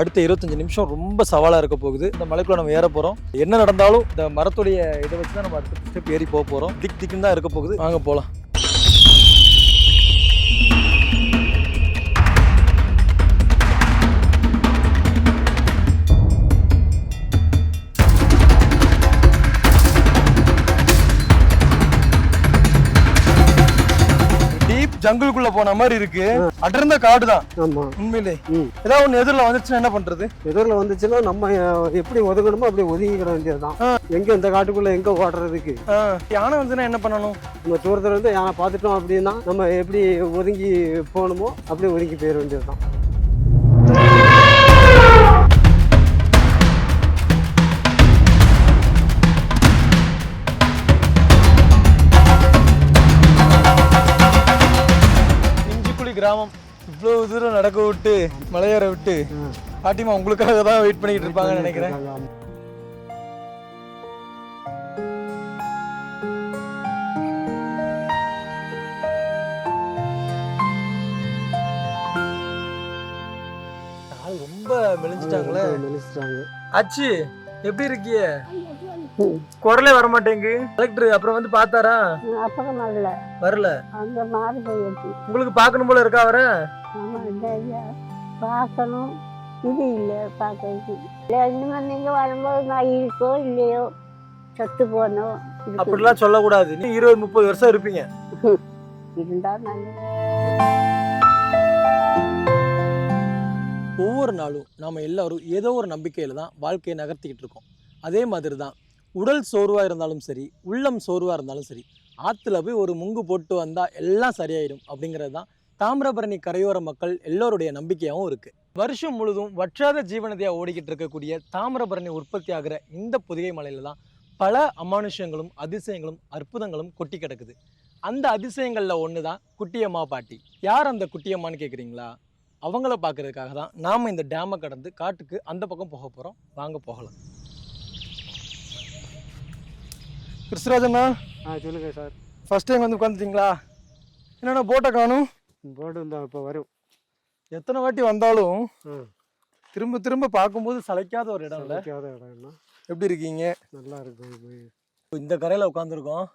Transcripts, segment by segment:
அடுத்த இருபத்தஞ்சு நிமிஷம் ரொம்ப சவாலாக இருக்க போகுது. இந்த மலைக்குள்ள நம்ம ஏற போகிறோம் என்ன நடந்தாலும் இந்த மரத்துடைய இதை வச்சு தான் நம்ம அடுத்த ஸ்டெப் ஏறி போக போகிறோம் திக் திக்குன்னு தான் இருக்க போகுது. வாங்க போகலாம் டீப் ஜங்கிள்குள்ள போன மாதிரி இருக்கு. அடர்ந்த காடு தான் உண்மையிலே. ஏதாவது ஒன்று எதிரில் வந்துச்சுன்னா என்ன பண்றது? எதிரில் வந்துச்சுன்னா நம்ம எப்படி ஒதுங்கணுமோ அப்படி ஒதுங்கிக்கிட வேண்டியது தான் எங்கே இந்த காட்டுக்குள்ளே எங்கே ஓடுறதுக்கு? யானை வந்துச்சுன்னா என்ன பண்ணணும்? நம்ம தூரத்துல இருந்து யானை பார்த்துட்டோம் அப்படின்னா நம்ம எப்படி ஒதுங்கி போகணுமோ அப்படியே ஒதுங்கி போயிட வேண்டியது கிராமம் இவ்வளவு தூரம் நடக்க விட்டு மலையேற விட்டு பாட்டிமா உங்களுக்காக தான் வெயிட் பண்ணிட்டு இருப்பாங்கன்னு நினைக்கிறேன். ரொம்ப மெலிஞ்சிட்டாங்களே. ரொம்ப மெலிச்சிட்டாங்க அச்சு எப்படி இருக்கிய? குரலே வர மாட்டேங்கு கலெக்டர் அப்புறம் வந்து பார்த்தாரா? அப்புறம் வரல. வரல. அங்க மாறி போயிடுச்சு. உங்களுக்கு பார்க்கணும் போல இருக்கா அவரை? பார்க்கணும். இது இல்லை பார்க்கறதுக்கு. இல்லை இனிமேல் நீங்க வரும்போது நான் இருக்கோ இல்லையோ சத்து போனோ இருக்கு. அப்படிலாம் சொல்லக்கூடாது. நீ இருபது முப்பது வருஷம் இருப்பீங்க. இருந்தா நல்லது. ஒவ்வொரு நாளும் நாம் எல்லாரும் ஏதோ ஒரு நம்பிக்கையில் தான் வாழ்க்கையை நகர்த்திக்கிட்டு இருக்கோம். அதே மாதிரி தான் உடல் சோர்வாக இருந்தாலும் சரி உள்ளம் சோர்வாக இருந்தாலும் சரி ஆற்றுல போய் ஒரு முங்கு போட்டு வந்தால் எல்லாம் சரியாயிடும் அப்படிங்கிறது தான் தாமிரபரணி கரையோர மக்கள் எல்லோருடைய நம்பிக்கையாகவும் இருக்குது வருஷம் முழுதும் வற்றாத ஜீவனதையாக ஓடிக்கிட்டு இருக்கக்கூடிய தாமிரபரணி உற்பத்தி ஆகிற இந்த புதிகை மலையில் தான் பல அமானுஷங்களும் அதிசயங்களும் அற்புதங்களும் கொட்டி கிடக்குது. அந்த அதிசயங்களில் ஒன்று தான் குட்டியம்மா பாட்டி. யார் அந்த குட்டியம்மான்னு கேட்குறீங்களா அவங்கள பார்க்குறதுக்காக தான் நாம் இந்த டேமை கடந்து காட்டுக்கு அந்த பக்கம் போக போகிறோம் வாங்க போகலாம். கிறிஸ்துராஜண்ணா ஆ சொல்லுங்க சார். ஃபர்ஸ்ட் டைம் வந்து உட்காந்துட்டீங்களா என்னண்ணா போட்டை காணும்? போர்டு இருந்தால் இப்போ வரும். எத்தனை வாட்டி வந்தாலும் திரும்ப திரும்ப பார்க்கும்போது சளைக்காத ஒரு இடம்ல. சமைக்காத இடம்னா எப்படி இருக்கீங்க? நல்லா இருக்கும் இந்த கரையில் உட்காந்துருக்கோம்.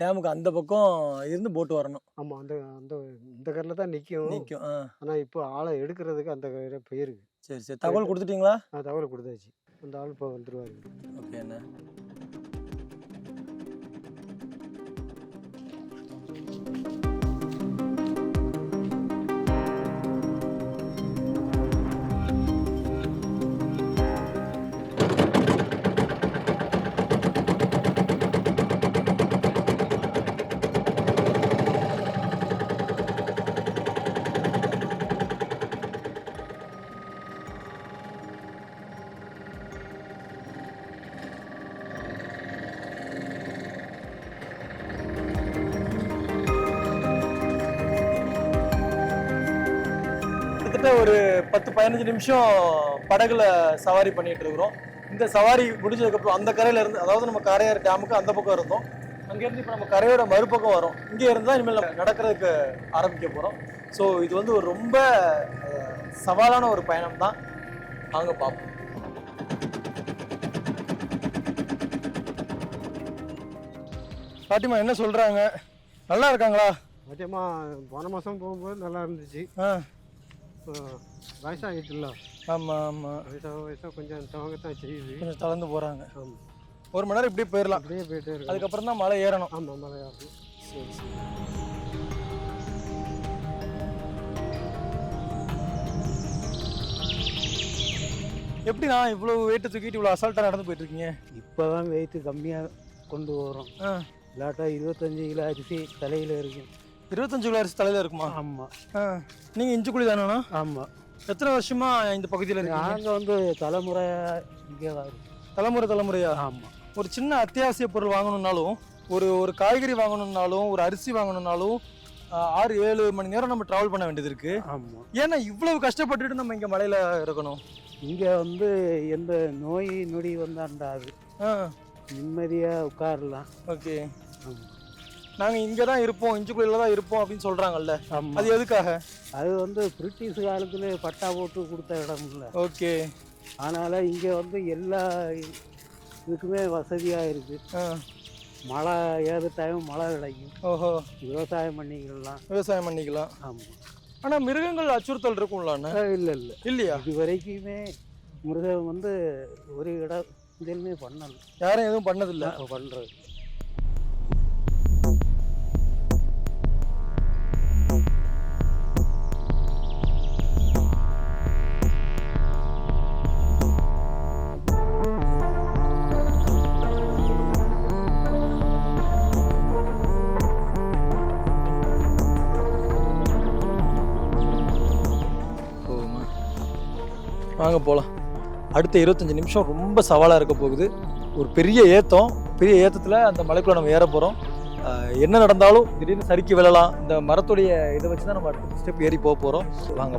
டேமுக்கு அந்த பக்கம் இருந்து போட்டு வரணும். ஆமாம் அந்த அந்த இந்த கரில் தான் நிற்கும் நிற்கும் ஆ. ஆனால் இப்போ ஆளை எடுக்கிறதுக்கு அந்த கரை போயிருக்கு. சரி சரி. தகவல் கொடுத்துட்டீங்களா? நான் தகவல் கொடுத்தாச்சு. அந்த ஆள் இப்போ வந்துருவாரு. ஓகே அண்ணா. கிட்டத்தட்ட பதினஞ்சு நிமிஷம் படகுல சவாரி பண்ணிட்டு இருக்கிறோம். இந்த சவாரி முடிஞ்சதுக்கப்புறம் அந்த கரையில இருந்து அதாவது நம்ம கரையார் டேமுக்கு அந்த பக்கம் இருந்தோம். அங்கேருந்து இப்போ நம்ம கரையோட மறுபக்கம் வரோம். இங்கே இருந்து தான் இனிமேல் நம்ம நடக்கிறதுக்கு ஆரம்பிக்க போகிறோம் ஸோ இது வந்து ஒரு ரொம்ப சவாலான ஒரு பயணம் தான். வாங்க பார்ப்போம். பாட்டிமா என்ன சொல்றாங்க? நல்லா இருக்காங்களா? மதியமாக போன மாதம் போகும்போது நல்லா இருந்துச்சு. வயசாகிட்டுல ஆமாம் ஆமாம் வயசாக வயசாக கொஞ்சம் துவங்கத்தான் செய்யுது. கொஞ்சம் தளர்ந்து போகிறாங்க ஆமாம் ஒரு மணி நேரம் இப்படியே போயிடலாம் அப்படியே போயிட்டே இருக்கு அதுக்கப்புறம் தான் மலை ஏறணும். ஆமாம் மலையாகும் சரி சரி. எப்படி நான் இவ்வளவு வெயிட்டை தூக்கிட்டு இவ்வளோ அசால்ட்டாக நடந்து போயிட்டு இருக்கீங்க இப்போ தான் வெயிட்டு கம்மியாக கொண்டு வரோம் ஆ. இல்லாட்டா இருபத்தஞ்சு கிலோ அரிசி தலையில் இருக்கும் இருபத்தஞ்சு கிலோ அரிசி தலையில் இருக்குமா? ஆமாம் ஆ. நீங்கள் இஞ்சி குழி தானேண்ணா? ஆமாம் எத்தனை வருஷமா இந்த பகுதியில் இருக்கீங்க? நாங்கள் வந்து தலைமுறையாக இங்கே தான் இருக்கோம். தலைமுறை தலைமுறையா? ஆமாம் ஒரு சின்ன அத்தியாவசிய பொருள் வாங்கணும்னாலும் ஒரு ஒரு காய்கறி வாங்கணும்னாலும் ஒரு அரிசி வாங்கணும்னாலும் ஆ, ஆறு ஏழு மணி நேரம் நம்ம டிராவல் பண்ண வேண்டியது இருக்கு. ஆமாம் ஏன்னா இவ்வளவு கஷ்டப்பட்டுட்டு நம்ம இங்க மலையில இருக்கணும். இங்கே வந்து எந்த நோய் நொடி வந்தாண்டாது. ஆ. நிம்மதியாக உட்காரலாம். ஓகே. ஆமாம் நாங்க இங்க தான் இருப்போம் இஞ்சுக்குள்ள தான் இருப்போம் அப்படின்னு சொல்றாங்கல்ல. ஆமாம் அது எதுக்காக? அது வந்து பிரிட்டிஷ் காலத்தில் பட்டா போட்டு கொடுத்த இடம் இல்லை ஓகே. அதனால் இங்கே வந்து எல்லா இதுக்குமே வசதியாக இருக்குது மழை ஏது டைம் மழை கிடைக்கும் ஓஹோ. விவசாயம் பண்ணிக்கலாம். விவசாயம் பண்ணிக்கலாம். ஆமாம் ஆனா மிருகங்கள் அச்சுறுத்தல் இருக்கும்ல அண்ணா? இல்லை இல்லை. இல்லையா? இது வரைக்குமே மிருகம் வந்து ஒரு இடம் இதுலையுமே பண்ணல. யாரும் எதுவும் பண்ணதில்ல? பண்ணுறது வாங்க போகலாம் அடுத்த இருபத்தஞ்சு நிமிஷம் ரொம்ப சவாலாக இருக்க போகுது. ஒரு பெரிய ஏத்தம் பெரிய ஏத்தத்தில் அந்த மலைக்குள்ள நம்ம ஏற போகிறோம் என்ன நடந்தாலும் திடீர்னு சறுக்கி விழலாம். இந்த மரத்துடைய இதை வச்சு தான் நம்ம அடுத்த ஸ்டெப் ஏறி போக போகிறோம் வாங்க.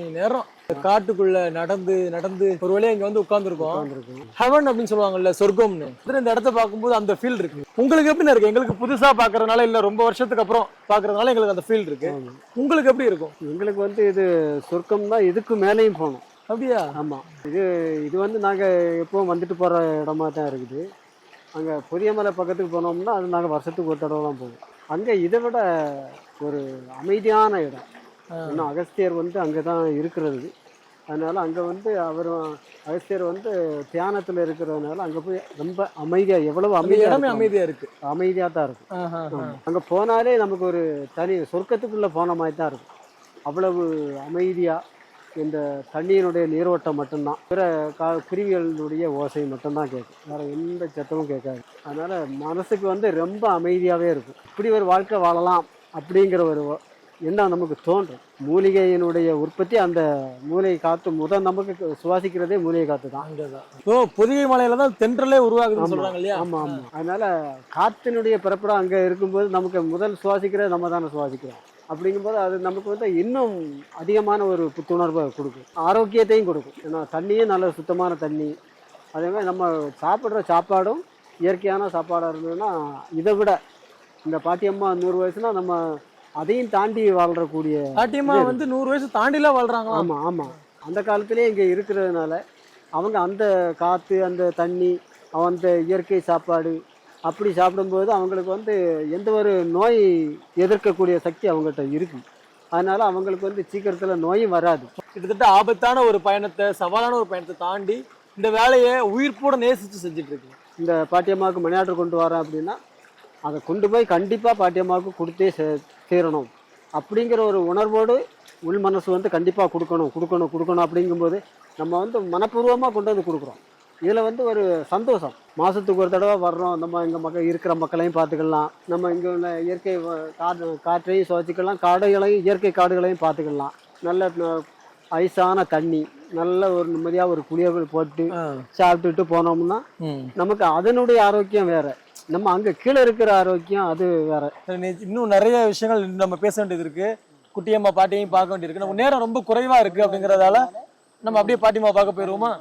மணி நேரம் காட்டுக்குள்ள நடந்து நடந்து ஒரு வழியா இங்க வந்து உட்காந்துருக்கோம் ஹெவன் அப்படின்னு சொல்லுவாங்கல்ல சொர்க்கம்னு. இந்த இடத்த பார்க்கும்போது அந்த ஃபீல் இருக்கு. உங்களுக்கு எப்படி இருக்கு எங்களுக்கு புதுசா பாக்குறதுனால இல்ல ரொம்ப வருஷத்துக்கு அப்புறம் பாக்குறதுனால எங்களுக்கு அந்த ஃபீல் இருக்கு. உங்களுக்கு எப்படி இருக்கும்? எங்களுக்கு வந்து இது சொர்க்கம் தான் இதுக்கு மேலேயும் போகணும். அப்படியா? ஆமாம் இது இது வந்து நாங்கள் எப்பவும் வந்துட்டு போகிற இடமா தான் இருக்குது. அங்கே புதியமலை பக்கத்துக்கு போனோம்னா அது நாங்கள் வருஷத்துக்கு ஒரு தடவை தான் போவோம். அங்கே இதை விட ஒரு அமைதியான இடம். இன்னும் அகஸ்தியர் வந்து அங்கே தான் இருக்கிறது. அதனால் அங்கே வந்து அவர் அகஸ்தியர் வந்து தியானத்தில் இருக்கிறதுனால அங்கே போய் ரொம்ப அமைதியாக எவ்வளவு அமைதியாக அமைதியா இருக்கு. அமைதியாக தான் இருக்கும். அங்கே போனாலே நமக்கு ஒரு தனி சொர்க்கத்துக்குள்ளே போன மாதிரி தான் இருக்கும். அவ்வளவு அமைதியாக இந்த தண்ணியினுடைய நீரோட்டம் மட்டும்தான். பிற கா குருவிகளுடைய ஓசை மட்டும்தான் கேட்கும். வேறு எந்த சத்தமும் கேட்காது. அதனால் மனசுக்கு வந்து ரொம்ப அமைதியாகவே இருக்கும். இப்படி ஒரு வாழ்க்கை வாழலாம் அப்படிங்கிற ஒரு எண்ணம் நமக்கு தோன்றும் மூலிகையினுடைய உற்பத்தி அந்த மூலிகை காற்று முதல் நமக்கு சுவாசிக்கிறதே மூலிகை காற்று தான். ஓ புதிய மலையில தான் தென்றலே உருவாகுதுன்னு ஆமா. சொல்றாங்க இல்லையா? ஆமாம் ஆமாம் அதனால் காற்றினுடைய பிறப்பிடம் அங்கே இருக்கும்போது நமக்கு முதல் சுவாசிக்கிறது நம்ம தானே சுவாசிக்கிறோம். அப்படிங்கும்போது அது நமக்கு வந்து இன்னும் அதிகமான ஒரு புத்துணர்வை கொடுக்கும். ஆரோக்கியத்தையும் கொடுக்கும். ஏன்னா தண்ணியும் நல்ல சுத்தமான தண்ணி. அதே மாதிரி நம்ம சாப்பிட்ற சாப்பாடும் இயற்கையான சாப்பாடாக இருந்ததுன்னா இதை விட இந்த பாட்டியம்மா நூறு வயசுனா நம்ம அதையும் தாண்டி வாழ்றக்கூடிய பாட்டியம்மா வந்து நூறு வயசு தாண்டிலாம் வாழ்றாங்களா ஆமாம் ஆமாம் அந்த காலத்திலே இங்கே இருக்கிறதுனால அவங்க அந்த காற்று அந்த தண்ணி அந்த இயற்கை சாப்பாடு அப்படி சாப்பிடும்போது அவங்களுக்கு வந்து எந்த ஒரு நோய் எதிர்க்கக்கூடிய சக்தி அவங்ககிட்ட இருக்கு. அதனால அவங்களுக்கு வந்து சீக்கிரத்தில் நோயும் வராது. கிட்டத்தட்ட ஆபத்தான ஒரு பயணத்தை சவாலான ஒரு பயணத்தை தாண்டி இந்த வேலையை உயிர்ப்போட நேசிச்சு செஞ்சுட்டு இருக்கு. இந்த பாட்டியம்மாவுக்கு மணியாற்று கொண்டு வரேன் அப்படின்னா அதை கொண்டு போய் கண்டிப்பாக பாட்டியம்மாவுக்கு கொடுத்தே சே- தீரணும் அப்படிங்கிற ஒரு உணர்வோடு உள் மனசு வந்து கண்டிப்பாக கொடுக்கணும் கொடுக்கணும் கொடுக்கணும் அப்படிங்கும்போது நம்ம வந்து மனப்பூர்வமாக கொண்டு வந்து கொடுக்குறோம். இதில் வந்து ஒரு சந்தோஷம். மாதத்துக்கு ஒரு தடவை வர்றோம். நம்ம இங்கே மக்கள் இருக்கிற மக்களையும் பார்த்துக்கலாம். நம்ம இங்கே உள்ள இயற்கை காற்று காற்றையும் சுவாசிக்கலாம். காடுகளையும் இயற்கை காடுகளையும் பார்த்துக்கலாம். நல்ல ஐஸான தண்ணி நல்ல ஒரு நிம்மதியாக ஒரு குளியல் போட்டு சாப்பிட்டுட்டு போனோம்னா. நமக்கு அதனுடைய ஆரோக்கியம் வேற. நம்ம அங்கே கீழே இருக்கிற ஆரோக்கியம் அது வேற. இன்னும் நிறைய விஷயங்கள் நம்ம பேச வேண்டியது இருக்கு. குட்டியம்மா பாட்டியும் பார்க்க வேண்டியிருக்கு. நம்ம நேரம் ரொம்ப குறைவா இருக்கு அப்படிங்கறதால நம்ம அப்படியே பாட்டியம்மா பார்க்க போயிருவோமா?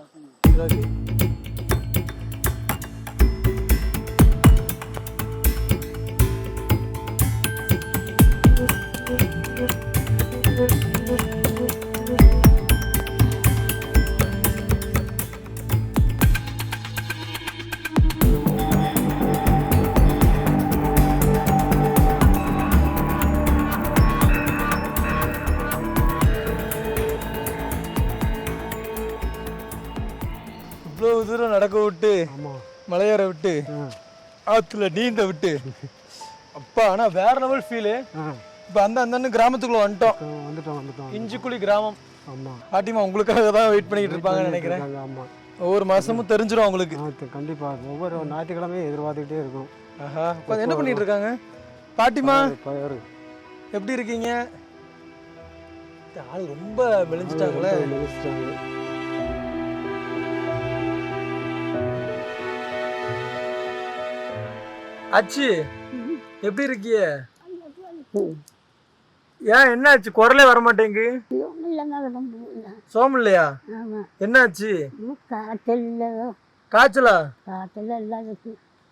நடக்க விட்டு மலையேற விட்டு ஆத்துல நீந்த விட்டு. அப்பா ஆனா வேற லெவல் ஃபீலு இப்ப அந்த அந்த கிராமத்துக்குள்ள வந்துட்டோம். வந்துட்டோம் வந்துட்டோம் இஞ்சிக்குழி கிராமம். ஆமா. பாட்டிமா உங்களுக்காக தான் வெயிட் பண்ணிட்டு இருப்பாங்கன்னு நினைக்கிறேன். ஒவ்வொரு மாசமும் தெரிஞ்சிடும் அவங்களுக்கு. ஆ, த- கண்டிப்பா. ஒவ்வொரு ஞாயிற்றுக்கிழமையும் எதிர்பார்த்துக்கிட்டே இருக்கும் ஆஹா. இப்ப என்ன பண்ணிட்டு இருக்காங்க? பாட்டிமா எப்படி இருக்கீங்க? ஆள் ரொம்ப மெலிஞ்சிட்டாங்களே மெலிஞ்சிட்டாங்க. அச்சு எப்படி இருக்கிய? ஏன் என்ன ஆச்சு குரலே வர மாட்டேங்கு சோம் இல்லையா? என்ன ஆச்சு காய்ச்சல்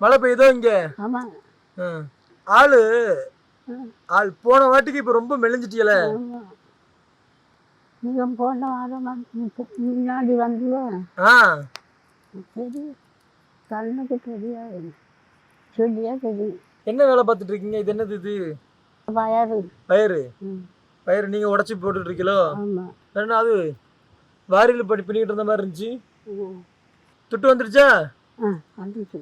மழை பெய்யுதோ இங்க. ஆளு. ஆள் போன வாட்டிக்கு இப்ப ரொம்ப மெலிஞ்சிட்டியல. நீங்கள் போன வாரம் முன்னாடி வந்து தெரியும் கண்ணுக்கு தெரியாது. சொல்லியா தெரியும் என்ன வேலை பார்த்துட்டு இருக்கீங்க? இது என்னது இது? வயறு. பயிறு ம். பயிறு நீங்க உடச்சி போட்டுட்டு இருக்கீங்களோ? என்ன அது? வாரியில் படி பண்ணிக்கிட்டு இருந்த மாதிரி இருந்துச்சு. துட்டு வந்துருச்சா? வந்துச்சு.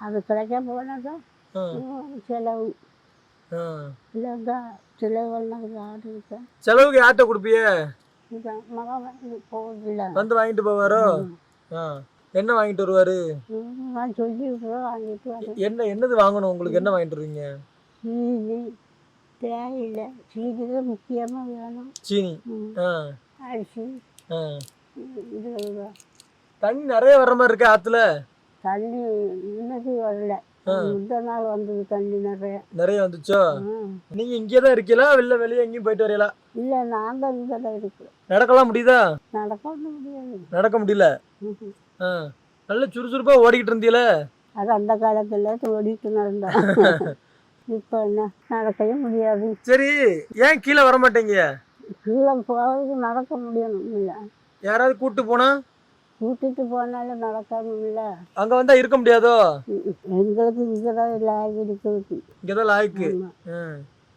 அது கிடைக்க போனாக்கா செலவு. ஆடு இருக்கேன் செலவுக்கு யார்கிட்ட கொடுப்பிய? மகன் வந்து போகுதில்ல வந்து வாங்கிட்டு போவாரோ? ஆ. என்ன வாங்கிட்டு வருவாரு? நான் என்ன என்னது வாங்கணும்? உங்களுக்கு என்ன வாங்கிட்டு வருவீங்க? தேயிலை சீனி தான் முக்கியமாக வேணும். சீனி. அரிசி. தான். தண்ணி நிறைய வர்ற மாதிரி இருக்கு ஆத்துல? தண்ணி இன்னைக்கு வரல. முந்த நாள் வந்தது தண்ணி நிறைய. நிறைய வந்துச்சோ. நீங்க இங்கே தான் இருக்கீங்களா? வெளில வெளியே எங்கேயும் போயிட்டு வரீங்களா இல்லை நாங்கள் இங்கே தான் இருக்கோம் நடக்கலாம் முடியுதா? நடக்க முடியாது. நடக்க முடியல. நல்ல சுறுசுறுப்பா ஓடிக்கிட்டு இருந்தீல அது அந்த காலத்தில் ஓடிட்டு நடந்தா இப்போ என்ன நடக்கவே முடியாது. சரி ஏன் கீழே வர மாட்டீங்க? கீழே போகிறதுக்கு நடக்க முடியணும் இல்லை. யாராவது கூட்டு போனா? கூட்டிட்டு போனாலும் நடக்காம இல்லை. அங்க வந்தா இருக்க முடியாதோ? எங்களுக்கு இங்கே தான் லாக் இருக்குது இங்கதான் லாய்க்கு.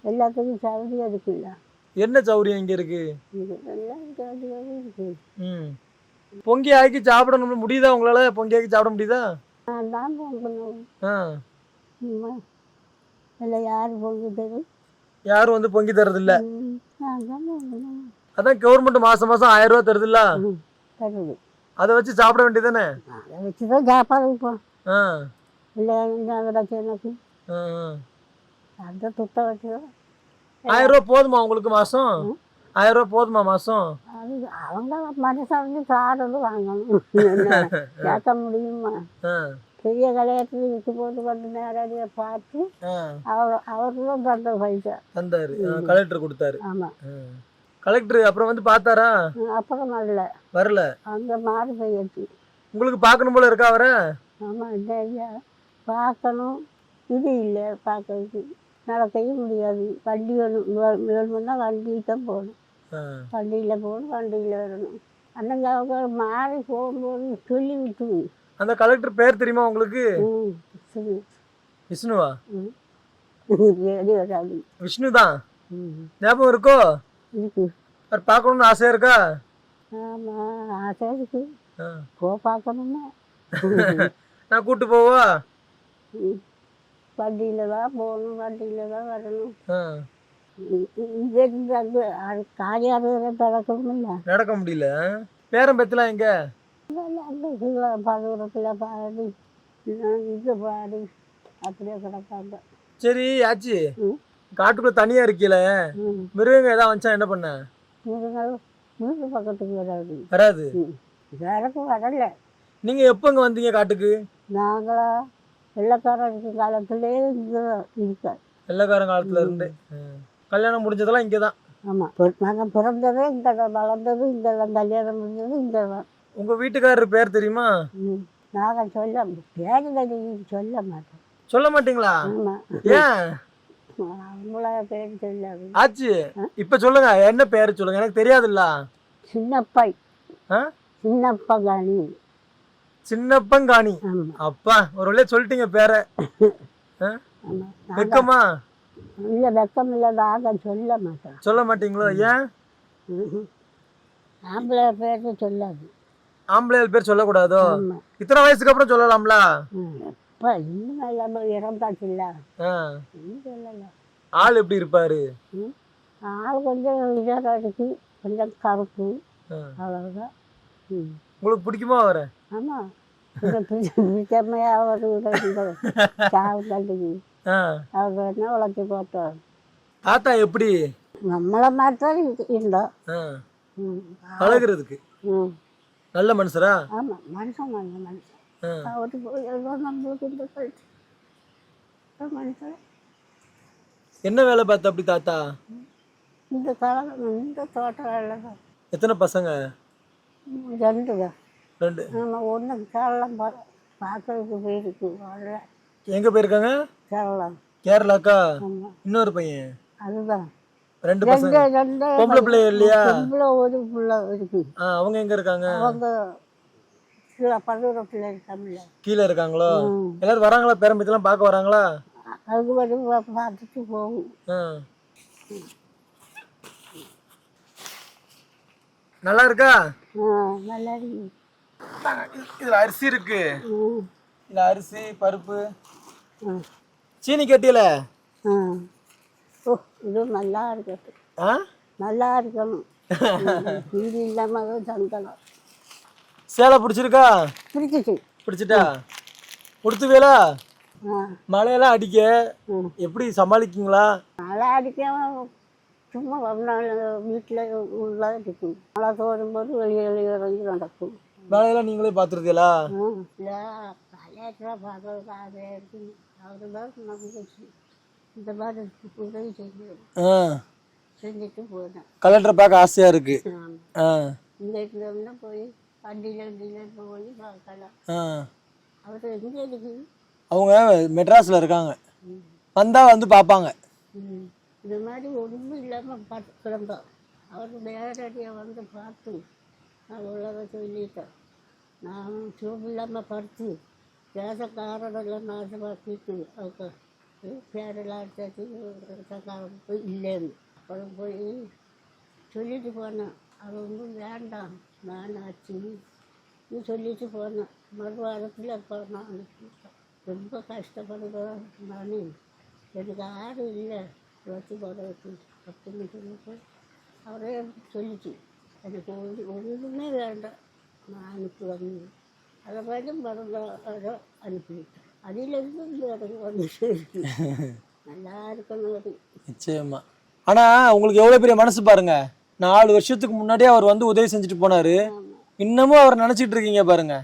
எல்லாத்துக்கும் சவுதியாக இருக்குல்ல. என்ன சௌரியம் இங்க இருக்கு? இருக்குது ம். பொங்கி ஆக்கி சாப்பிடணும்னு முடியுதா உங்களால? பொங்கி ஆக்கி சாப்பிட முடியுதா? நான் இல்லை யார் பொங்குது யாரும் வந்து பொங்கி தான் பொங்கணும். அதான் கவர்மெண்ட் மாசம் மாசம் ஆயிரம் ம், தருது. அதை வச்சு சாப்பிட வேண்டியதானே அதை வச்சு தான் சாப்பாடு ஆ. இல்லை எனக்கு. ஆ. அந்த துட்ட வச்சு. ஆயிரம் ரூபாய் போதுமா உங்களுக்கு மாசம்? ஆயிரம் ரூபாய் போதுமா மாசம்? அது அவங்க மனுஷன் வந்து சாடுறது வாங்கணும். கேட்க முடியுமா? பெரிய கலையத்தில் விட்டு போட்டு வந்து நேரடியாக பார்த்து. அவர் அவர் தான் தந்த பைசா. தந்தாரு. கலெக்டர் கொடுத்தாரு. ஆமாம் கலெக்டர் அப்புறம் வந்து பார்த்தாரா? அப்புறம் வரல. வரல. அந்த மாதிரி போயிடுச்சு. உங்களுக்கு பார்க்கணும் போல இருக்கா அவரை? ஆமாம் ஐயா பார்க்கணும். இது இல்லை பார்க்கறதுக்கு. நடக்கவும் முடியாது. வண்டி வேணும். வேணும்னா வண்டிக்கு தான் போகணும். வண்டியில் போகணும் வண்டியில் வரணும். அவங்க மாறி போகும்போது சொல்லி விட்டு அந்த கலெக்டர் பேர் தெரியுமா உங்களுக்கு? ம் சரி விஷ்ணுவா? விஷ்ணு தான். ம். ஞாபகம் இருக்கோ? அவர் பார்க்கணும்னு ஆசையா இருக்கா? ஆமாம் ஆசை இருக்கு. போ பார்க்கணும்னா. நான் கூட்டு போவா? வண்டியில் தான் போகணும் வண்டியில் தான் வரணும். அது காரியாத திறக்கணும்ல நடக்க முடியல. பேரம் பெத்தலாம் எங்க? பதூரத்தில் பாடி இது பாடி அப்படியே கிடக்காங்க சரி ஆச்சி. காட்டுக்குள்ள தனியா இருக்கீல. மிருகங்க ஏதாவது வந்துச்சா என்ன பண்ண? இதுங்கள் வீட்டு பக்கத்துக்கு வராது. வராது. ம். வேலைக்கு வரல. நீங்க எப்போ இங்க வந்தீங்க காட்டுக்கு? நாங்களா வெள்ளக்காரன் இருக்க காலத்திலே இங்கே இருக்க. வெள்ளக்காரன் காலத்துல இருந்து. ம். கல்யாணம் முடிஞ்சதெல்லாம் இங்கதான். ஆமாம் நாங்கள் பிறந்ததே இங்கே தான் வளர்ந்தது இங்கே தான் கல்யாணம் முடிஞ்சது இங்கே தான் உங்க வீட்டுக்காரர் பேர் தெரியுமா? நாங்கள் சொல்ல பேருங்க சொல்ல மாட்டோம். சொல்ல மாட்டீங்களா? ஏன்? பேர் ஆச்சி. இப்ப சொல்லுங்க என்ன பேர் சொல்லுங்க? எனக்கு தெரியாதுல்ல. சின்னப்பை. சின்னப்பங்காணி ஆமாம் அப்பா ஒரு வழியா சொல்லிட்டீங்க பேரை. வெக்கமா? இல்லை வெக்கம் இல்லை நாங்கள் சொல்ல மாட்டோம் சொல்ல மாட்டீங்களோ? ஏன். ஆம்பளை பேர் சொல்லாது. ஆம்பளையால் பேர் சொல்லக்கூடாதோ? இத்தனை வயசுக்கு அப்புறம் சொல்லலாம்ல? இப்போ இன்னும் இல்லாமல் இறந்தாச்சுல்ல ஆ. இன்னும் சொல்லலை. ஆள் எப்படி இருப்பாரு? ஆள் கொஞ்சம் இதாக இருக்கு கொஞ்சம் கருப்பு. ம். உங்களுக்கு பிடிக்குமா அவரை? ஆமாம் பிடிச்ச பிடிச்சமையாக ஒரு சாவு அவர் வேணா உழைச்சி பார்த்தோம் தாத்தா எப்படி? நம்மளை மாதிரி இருந்தோம் பழகுறதுக்கு. நல்ல மனுஷரா? ஆமாம் மனுஷன் நல்ல மனுஷன். என்ன வேலை பார்த்த அப்படி தாத்தா? இந்த இந்த தோட்ட வேலை தான். எத்தனை பசங்க? ரெண்டு தான். ரெண்டு. நம்ம ஒன்று பா பார்க்கறதுக்கு போயிருக்கு எங்க போயிருக்காங்க? கேரளம் கேரளாக்கா? இன்னொரு பையன்? அதுதான். ரெண்டு பசங்க. பொம்பளை பிள்ளை இல்லையா? பொம்பளை ஒரு பிள்ளை இருக்கு. அவங்க எங்க இருக்காங்க? அவங்க கீழே இருக்காங்களோ. எல்லாரும் வராங்களா? பேரம்பத்திலாம் பார்க்க வராங்களா? வந்து பா- பார்த்துட்டு போகும். நல்லா இருக்கா? நல்லா இருக்கு. இதுல அரிசி இருக்கு. இதுல அரிசி பருப்பு. சீனி கட்டியில? ஆ. ஓ இது நல்லா இருக்கட்டும். ஆ? நல்லா இருக்கணும். இது இல்லாமல் தான் சங்கடம் சேலை பிடிச்சிருக்கா? பிடிச்சிச்சு. பிடிச்சிட்டா? கொடுத்துவேலா மழையெல்லாம் அடிக்க. எப்படி சமாளிக்கீங்களா? மழை அடிக்காம சும்மா வீட்டில் உள்ள இருக்கும் மழை தோறும்போது வெளியே வெளியே இறங்கி நடக்கும். வேலையெல்லாம் நீங்களே பார்த்துருக்கீங்களா? ஆ. இல்லை கல்யாணத்தில் பார்க்கறதுக்கு ஆசையாக இருக்கு அவர் தான் நம்பிச்சு இந்த மாதிரி உதவி ஆ. செஞ்சுட்டு போனேன். கலெக்டரை பார்க்க ஆசையா இருக்கு. இருந்தோம்னா போய் வண்டியில் வண்டியில் போய் பார்க்கலாம் அவர் எங்கே அவங்க மெட்ராஸ்ல இருக்காங்க. ம். வந்தா வந்து பார்ப்பாங்க. இது மாதிரி ஒன்றும் இல்லாமல் பார்த்து கிளம்போம் அவர் நேரடியாக வந்து பார்த்து நான் உள்ளதை சொல்லிட்டேன். நான் சூடு இல்லாமல் படுத்து தேச காரணம் நாசமாக்கிட்டு அவங்க பேரெல்லாம் அடிச்சாச்சு போய் இல்லைன்னு அப்புறம் போய் சொல்லிட்டு போனேன் அது ஒன்றும் வேண்டாம் நான் ஆச்சு நீ சொல்லிட்டு போனேன் மறுவாரத்தில் இப்போ நான் ரொம்ப கஷ்டப்படுறேன் நான் எனக்கு யாரும் இல்லை வச்சு போடுறதுக்கு அப்படின்னு சொல்லிட்டு அவரே சொல்லிச்சு எனக்கு ஒரு ஒன்றுமே வேண்டாம் நான் அனுப்பி வந்து அதை மாதிரி மறுநாள் அனுப்பிவிட்டேன். அதிலிருந்து இந்த வந்து நல்லா இருக்கணும் அது. நிச்சயமா. ஆனா உங்களுக்கு எவ்வளவு பெரிய மனசு பாருங்க. நாலு வருஷத்துக்கு முன்னாடியே அவர் வந்து உதவி செஞ்சுட்டு போனாரு. இன்னமும் அவர் நினைச்சிட்டு இருக்கீங்க பாருங்க.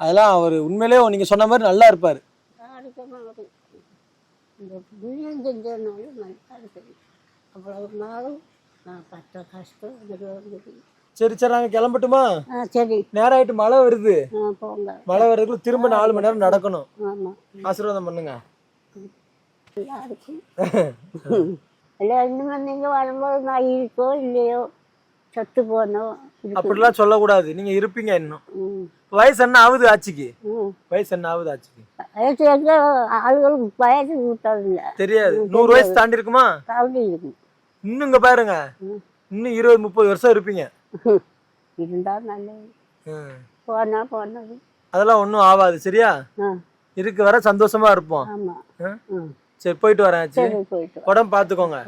அதெல்லாம் அவர் உண்மையிலேயே நீங்க சொன்ன மாதிரி நல்லா இருப்பாரு. அவ்வளவு நாளும் நான் பட்ட கஷ்டம் சரி சரி நாங்க கிளம்பட்டுமா? சரி. நேரம் ஆயிட்டு மழை வருது. மழை வர்றதுக்குள்ள திரும்ப நாலு மணி நேரம் நடக்கணும். ஆசீர்வாதம் பண்ணுங்க. இனிமே நீங்கள் வரும்போது நான் இருக்கோ இல்லையோ சத்து போனோம் இருக்கு. அப்படிலாம் சொல்லக்கூடாது. நீங்க இருப்பீங்க இன்னும். வயசு என்ன ஆகுது ஆச்சுக்கு வயசு என்ன ஆகுது ஆச்சுக்கு வயசு எங்க? ஆளுகளுக்கு வயசு விட்டதில்லை தெரியாது. நூறு வயசு தாண்டி இருக்குமா கவலை இருக்கும் இன்னும் இங்க பாருங்க. இன்னும் இருபது முப்பது வருஷம் இருப்பீங்க. இருந்தால் நல்லது ம். போனால் போனது. அதெல்லாம் ஒன்றும் ஆகாது சரியா? இருக்க வர சந்தோஷமா இருப்போம். சரி போயிட்டு வரேன். உடம்பு பார்த்துக்கோங்க.